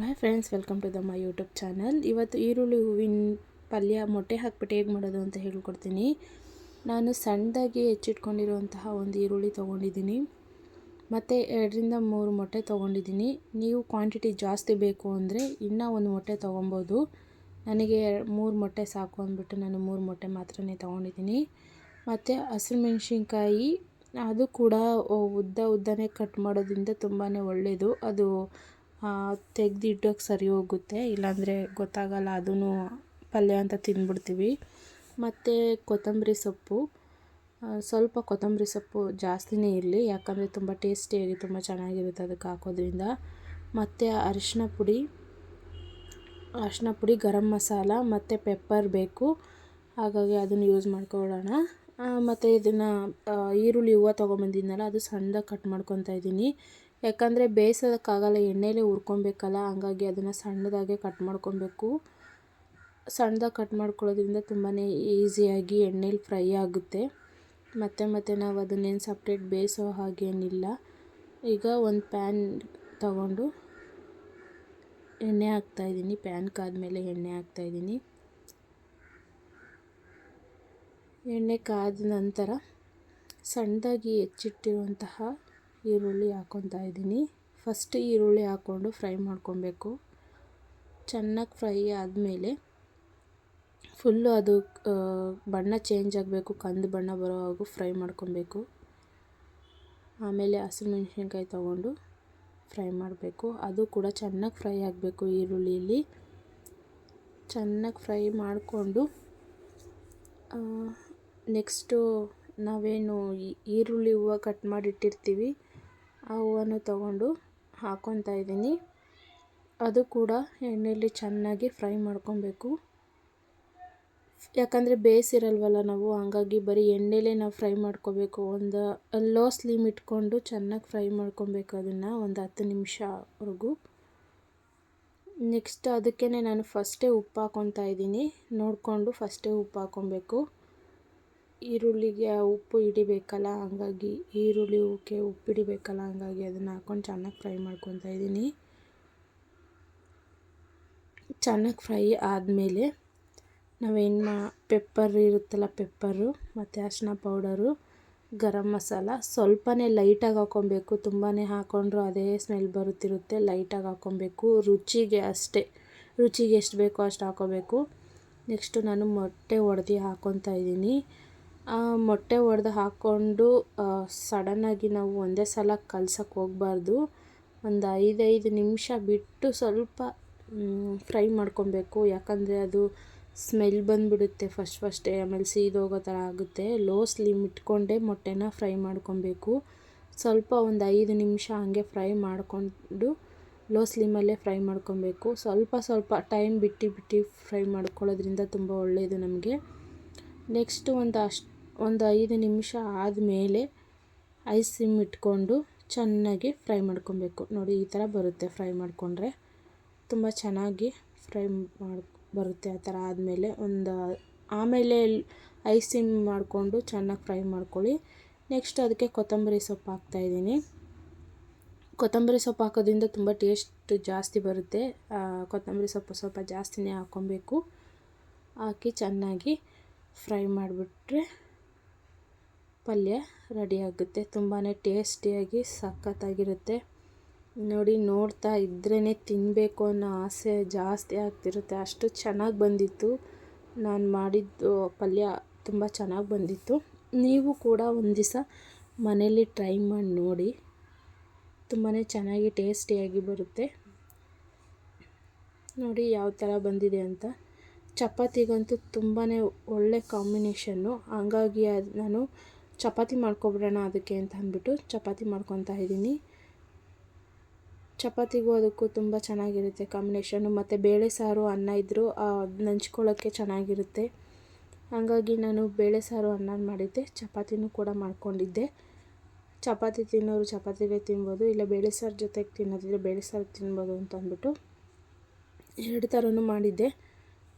Hi friends welcome to ದಮ್ಮ YouTube channel ಇವತ್ತು ಈರುಳ್ಳಿ ಹೂವಿನ ಪಲ್ಯ ಮೊಟ್ಟೆ ಹಾಕ್ಬಿಟ್ಟು ಹೇಗೆ ಮಾಡೋದು ಅಂತ ಹೇಳ್ಕೊಡ್ತೀನಿ. ನಾನು ಸಣ್ಣದಾಗಿ ಹೆಚ್ಚಿಟ್ಕೊಂಡಿರುವಂತಹ ಒಂದು ಈರುಳ್ಳಿ ತೊಗೊಂಡಿದ್ದೀನಿ. ಮತ್ತು ಎರಡರಿಂದ ಮೂರು ಮೊಟ್ಟೆ ತೊಗೊಂಡಿದ್ದೀನಿ. ನೀವು ಕ್ವಾಂಟಿಟಿ ಜಾಸ್ತಿ ಬೇಕು ಅಂದರೆ ಇನ್ನೂ ಒಂದು ಮೊಟ್ಟೆ ತೊಗೊಬೋದು. ನನಗೆ ಮೂರು ಮೊಟ್ಟೆ ಸಾಕು ಅಂದ್ಬಿಟ್ಟು ನಾನು ಮೂರು ಮೊಟ್ಟೆ ಮಾತ್ರನೇ ತೊಗೊಂಡಿದ್ದೀನಿ. ಮತ್ತು ಹಸಿಮೆಣ್ಸಿನ್ಕಾಯಿ ಅದು ಕೂಡ ಉದ್ದ ಉದ್ದನೇ ಕಟ್ ಮಾಡೋದ್ರಿಂದ ತುಂಬಾ ಒಳ್ಳೆಯದು ಅದು ತೆಗೆದಿಡೋಕ್ಕೆ ಸರಿ ಹೋಗುತ್ತೆ. ಇಲ್ಲಾಂದರೆ ಗೊತ್ತಾಗಲ್ಲ ಅದೂ ಪಲ್ಯ ಅಂತ ತಿಂದ್ಬಿಡ್ತೀವಿ. ಮತ್ತು ಕೊತ್ತಂಬರಿ ಸೊಪ್ಪು. ಸ್ವಲ್ಪ ಕೊತ್ತಂಬರಿ ಸೊಪ್ಪು ಜಾಸ್ತಿನೇ ಇರಲಿ. ಯಾಕಂದರೆ ತುಂಬ ಟೇಸ್ಟಿಯಾಗಿ ತುಂಬ ಚೆನ್ನಾಗಿರುತ್ತೆ ಅದಕ್ಕೆ ಹಾಕೋದ್ರಿಂದ. ಮತ್ತು ಅರಿಶಿನ ಪುಡಿ. ಅರಿಶಿನ ಪುಡಿ, ಗರಂ ಮಸಾಲ, ಮತ್ತು ಪೆಪ್ಪರ್ ಬೇಕು. ಹಾಗಾಗಿ ಅದನ್ನು ಯೂಸ್ ಮಾಡ್ಕೊಳ್ಳೋಣ. ಮತ್ತು ಇದನ್ನು ಈರುಳ್ಳಿ ಹೂವು ತೊಗೊಂಬಂದಿದ್ನಲ್ಲ, ಅದು ಸಣ್ಣದಾಗಿ ಕಟ್ ಮಾಡ್ಕೊತಾ ಇದ್ದೀನಿ. ಯಾಕಂದರೆ ಬೇಯಿಸೋದಕ್ಕಾಗಲ್ಲ, ಎಣ್ಣೆಲೇ ಹುರ್ಕೊಬೇಕಲ್ಲ, ಹಂಗಾಗಿ ಅದನ್ನು ಸಣ್ಣದಾಗೆ ಕಟ್ ಮಾಡ್ಕೊಬೇಕು. ಸಣ್ಣದಾಗಿ ಕಟ್ ಮಾಡ್ಕೊಳ್ಳೋದ್ರಿಂದ ತುಂಬಾ ಈಸಿಯಾಗಿ ಎಣ್ಣೆಲಿ ಫ್ರೈ ಆಗುತ್ತೆ. ಮತ್ತು ಮತ್ತೆ ನಾವು ಅದನ್ನೇನು ಸಪ್ರೇಟ್ ಬೇಯಿಸೋ ಹಾಗೇನಿಲ್ಲ. ಈಗ ಒಂದು ಪ್ಯಾನ್ ತಗೊಂಡು ಎಣ್ಣೆ ಹಾಕ್ತಾಯಿದ್ದೀನಿ ಪ್ಯಾನ್ ಕಾದ್ಮೇಲೆ ಎಣ್ಣೆ ಹಾಕ್ತಾಯಿದ್ದೀನಿ ಎಣ್ಣೆ ಕಾದ ನಂತರ ಸಣ್ಣದಾಗಿ ಹೆಚ್ಚಿಟ್ಟಿರುವಂತಹ ಈರುಳ್ಳಿ ಹಾಕ್ಕೊತಾ ಇದ್ದೀನಿ. ಫಸ್ಟ್ ಈರುಳ್ಳಿ ಹಾಕ್ಕೊಂಡು ಫ್ರೈ ಮಾಡ್ಕೊಬೇಕು. ಚೆನ್ನಾಗಿ ಫ್ರೈ ಆದಮೇಲೆ ಫುಲ್ಲು ಅದು ಬಣ್ಣ ಚೇಂಜ್ ಆಗಬೇಕು, ಕಂದು ಬಣ್ಣ ಬರೋವರೆಗೂ ಫ್ರೈ ಮಾಡ್ಕೊಬೇಕು. ಆಮೇಲೆ ಹಸಿಮೆಣ್ಸಿನ್ಕಾಯಿ ತೊಗೊಂಡು ಫ್ರೈ ಮಾಡಬೇಕು. ಅದು ಕೂಡ ಚೆನ್ನಾಗಿ ಫ್ರೈ ಆಗಬೇಕು ಈರುಳ್ಳಿಯಲ್ಲಿ ಚೆನ್ನಾಗಿ ಫ್ರೈ ಮಾಡಿಕೊಂಡು ನೆಕ್ಸ್ಟು ನಾವೇನು ಈರುಳ್ಳಿ ಹೂವು ಕಟ್ ಮಾಡಿಟ್ಟಿರ್ತೀವಿ, ಆ ಹೂವನ್ನು ತಗೊಂಡು ಹಾಕ್ಕೊತಾ ಇದ್ದೀನಿ. ಅದು ಕೂಡ ಎಣ್ಣೆಯಲ್ಲಿ ಚೆನ್ನಾಗಿ ಫ್ರೈ ಮಾಡ್ಕೊಬೇಕು. ಯಾಕಂದರೆ ಬೇಯಿಸಿರಲ್ವಲ್ಲ ನಾವು, ಹಂಗಾಗಿ ಬರೀ ಎಣ್ಣೆಲೇ ನಾವು ಫ್ರೈ ಮಾಡ್ಕೋಬೇಕು. ಒಂದು ಲೋ ಸ್ಲೀಮ್ ಇಟ್ಕೊಂಡು ಚೆನ್ನಾಗಿ ಫ್ರೈ ಮಾಡ್ಕೊಬೇಕು ಅದನ್ನು ಒಂದು ಹತ್ತು ನಿಮಿಷವರೆಗೂ ನೆಕ್ಸ್ಟ್ ಅದಕ್ಕೇ ನಾನು ಫಸ್ಟೇ ಉಪ್ಪು ಹಾಕ್ಕೊತಾ ಇದ್ದೀನಿ. ನೋಡಿಕೊಂಡು ಫಸ್ಟೇ ಉಪ್ಪು ಹಾಕ್ಕೊಬೇಕು ಈರುಳ್ಳಿಗೆ ಉಪ್ಪು ಹಿಡಿಬೇಕಲ್ಲ, ಹಂಗಾಗಿ ಈರುಳ್ಳಿ ಉಕ್ಕೆ ಉಪ್ಪು ಹಿಡಿಬೇಕಲ್ಲ, ಹಂಗಾಗಿ ಅದನ್ನು ಹಾಕ್ಕೊಂಡು ಚೆನ್ನಾಗಿ ಫ್ರೈ ಮಾಡ್ಕೊತಾ ಇದ್ದೀನಿ. ಚೆನ್ನಾಗಿ ಫ್ರೈ ಆದಮೇಲೆ ನಾವೇನು ಮಾ, ಪೆಪ್ಪರ್ ಇರುತ್ತಲ್ಲ ಪೆಪ್ಪರು, ಮತ್ತು ಅರಿಶಿನ ಪೌಡರು, ಗರಂ ಮಸಾಲ, ಸ್ವಲ್ಪನೇ ಲೈಟಾಗಿ ಹಾಕ್ಕೊಬೇಕು ತುಂಬಾ ಹಾಕ್ಕೊಂಡ್ರು ಅದೇ ಸ್ಮೆಲ್ ಬರುತ್ತಿರುತ್ತೆ, ಲೈಟಾಗಿ ಹಾಕ್ಕೊಬೇಕು ರುಚಿಗೆ ಅಷ್ಟೇ, ರುಚಿಗೆ ಎಷ್ಟು ಬೇಕೋ ಅಷ್ಟು ಹಾಕ್ಕೋಬೇಕು ನೆಕ್ಸ್ಟು ನಾನು ಮೊಟ್ಟೆ ಒಡೆದು ಹಾಕ್ಕೊತಾ ಇದ್ದೀನಿ. ಮೊಟ್ಟೆ ಒಡೆದು ಹಾಕ್ಕೊಂಡು ಸಡನ್ನಾಗಿ ನಾವು ಒಂದೇ ಸಲ ಕಲ್ಸಕ್ಕೆ ಹೋಗ್ಬಾರ್ದು. ಒಂದು ಐದೈದು ನಿಮಿಷ ಬಿಟ್ಟು ಸ್ವಲ್ಪ ಫ್ರೈ ಮಾಡ್ಕೊಬೇಕು. ಯಾಕಂದರೆ ಅದು ಸ್ಮೆಲ್ ಬಂದುಬಿಡುತ್ತೆ ಫಸ್ಟ್ ಫಸ್ಟೇ. ಆಮೇಲೆ ಸೀದೋಗೋ ಥರ ಆಗುತ್ತೆ. ಲೋ ಸ್ಲಿಮ್ ಇಟ್ಕೊಂಡೇ ಮೊಟ್ಟೆನ ಫ್ರೈ ಮಾಡ್ಕೊಬೇಕು. ಸ್ವಲ್ಪ ಒಂದು ಐದು ನಿಮಿಷ ಹಂಗೆ ಫ್ರೈ ಮಾಡಿಕೊಂಡು ಲೋ ಸ್ಲಿಮಲ್ಲೇ ಫ್ರೈ ಮಾಡ್ಕೊಬೇಕು. ಸ್ವಲ್ಪ ಸ್ವಲ್ಪ ಟೈಮ್ ಬಿಟ್ಟು ಬಿಟ್ಟು ಫ್ರೈ ಮಾಡ್ಕೊಳ್ಳೋದ್ರಿಂದ ತುಂಬ ಒಳ್ಳೆಯದು ನಮಗೆ. ನೆಕ್ಸ್ಟು ಒಂದು ಅಷ್ಟು ಒಂದು ಐದು ನಿಮಿಷ ಆದಮೇಲೆ ಐ ಸಿಮ್ ಇಟ್ಕೊಂಡು ಚೆನ್ನಾಗಿ ಫ್ರೈ ಮಾಡ್ಕೊಬೇಕು. ನೋಡಿ, ಈ ಥರ ಬರುತ್ತೆ ಫ್ರೈ ಮಾಡಿಕೊಂಡ್ರೆ. ತುಂಬ ಚೆನ್ನಾಗಿ ಫ್ರೈ ಮಾಡಿ, ಬರುತ್ತೆ ಆ ಥರ ಆದಮೇಲೆ ಒಂದು ಆಮೇಲೆ ಐ ಸಿಮ್ ಮಾಡಿಕೊಂಡು ಚೆನ್ನಾಗಿ ಫ್ರೈ ಮಾಡ್ಕೊಳ್ಳಿ. ನೆಕ್ಸ್ಟ್ ಅದಕ್ಕೆ ಕೊತ್ತಂಬರಿ ಸೊಪ್ಪು ಹಾಕ್ತಾಯಿದ್ದೀನಿ ಕೊತ್ತಂಬರಿ ಸೊಪ್ಪು ಹಾಕೋದ್ರಿಂದ ತುಂಬ ಟೇಸ್ಟ್ ಜಾಸ್ತಿ ಬರುತ್ತೆ. ಕೊತ್ತಂಬರಿ ಸೊಪ್ಪು ಸ್ವಲ್ಪ ಜಾಸ್ತಿನೇ ಹಾಕ್ಕೊಬೇಕು ಹಾಕಿ ಚೆನ್ನಾಗಿ ಫ್ರೈ ಮಾಡಿಬಿಟ್ರೆ ಪಲ್ಯ ರೆಡಿಯಾಗುತ್ತೆ ತುಂಬಾ ಟೇಸ್ಟಿಯಾಗಿ ಸಖತ್ತಾಗಿರುತ್ತೆ. ನೋಡಿ, ನೋಡ್ತಾ ಇದ್ರೇ ತಿನ್ನಬೇಕು ಅನ್ನೋ ಆಸೆ ಜಾಸ್ತಿ ಆಗ್ತಿರುತ್ತೆ. ಅಷ್ಟು ಚೆನ್ನಾಗಿ ಬಂದಿತ್ತು. ನಾನು ಮಾಡಿದ್ದು ಪಲ್ಯ ತುಂಬ ಚೆನ್ನಾಗಿ ಬಂದಿತ್ತು. ನೀವು ಕೂಡ ಒಂದು ದಿವಸ ಮನೇಲಿ ಟ್ರೈ ಮಾಡಿ ನೋಡಿ. ತುಂಬಾ ಚೆನ್ನಾಗಿ ಟೇಸ್ಟಿಯಾಗಿ ಬರುತ್ತೆ. ನೋಡಿ, ಯಾವ ಥರ ಬಂದಿದೆ ಅಂತ. ಚಪಾತಿಗಂತೂ ತುಂಬಾ ಒಳ್ಳೆ ಕಾಂಬಿನೇಷನ್ನು. ಹಂಗಾಗಿ ನಾನು ಚಪಾತಿ ಮಾಡ್ಕೊಬಿಡೋಣ ಅದಕ್ಕೆ ಅಂತ ಅಂದ್ಬಿಟ್ಟು ಚಪಾತಿ ಮಾಡ್ಕೊತಾ ಇದ್ದೀನಿ. ಚಪಾತಿಗೂ ಅದಕ್ಕೂ ತುಂಬ ಚೆನ್ನಾಗಿರುತ್ತೆ ಕಾಂಬಿನೇಷನ್ನು. ಮತ್ತು ಬೇಳೆ ಸಾರು ಅನ್ನ ಇದ್ದರೂ ನಂಚ್ಕೊಳ್ಳೋಕ್ಕೆ ಚೆನ್ನಾಗಿರುತ್ತೆ. ಹಾಗಾಗಿ ನಾನು ಬೇಳೆ ಸಾರು ಅನ್ನ ಮಾಡಿದ್ದೆ. ಚಪಾತಿನೂ ಕೂಡ ಮಾಡ್ಕೊಂಡಿದ್ದೆ. ಚಪಾತಿ ತಿನ್ನೋರು ಚಪಾತಿಗೆ ತಿನ್ಬೋದು, ಇಲ್ಲ ಬೇಳೆ ಸಾರು ಜೊತೆಗೆ ತಿನ್ನೋದಿದ್ರೆ ಬೇಳೆ ಸಾರು ತಿನ್ಬೋದು ಅಂತ ಅಂದ್ಬಿಟ್ಟು ಎರಡು ಥರನೂ ಮಾಡಿದ್ದೆ.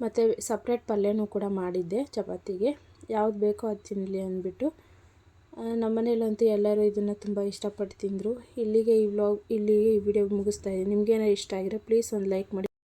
ಮತ್ತು ಸಪ್ರೇಟ್ ಪಲ್ಯನೂ ಕೂಡ ಮಾಡಿದ್ದೆ ಚಪಾತಿಗೆ. ಯಾವ್ದು ಬೇಕೋ ಅದು ತಿನ್ನಲಿ ಅಂದ್ಬಿಟ್ಟು ನಮ್ಮನೇಲಂತೂ ಎಲ್ಲರೂ ಇದನ್ನು ತುಂಬ ಇಷ್ಟಪಟ್ಟು ತಿಂದರು. ಇಲ್ಲಿಗೆ ಈ ವ್ಲಾಗ್ ಇಲ್ಲಿಗೆ ಈ ವಿಡಿಯೋ ಮುಗಿಸ್ತಾ ಇದ್ದೀನಿ. ನಿಮಗೇನಾದ್ರು ಇಷ್ಟ ಆಗಿದ್ರೆ ಪ್ಲೀಸ್ ಒಂದು ಲೈಕ್ ಮಾಡಿ.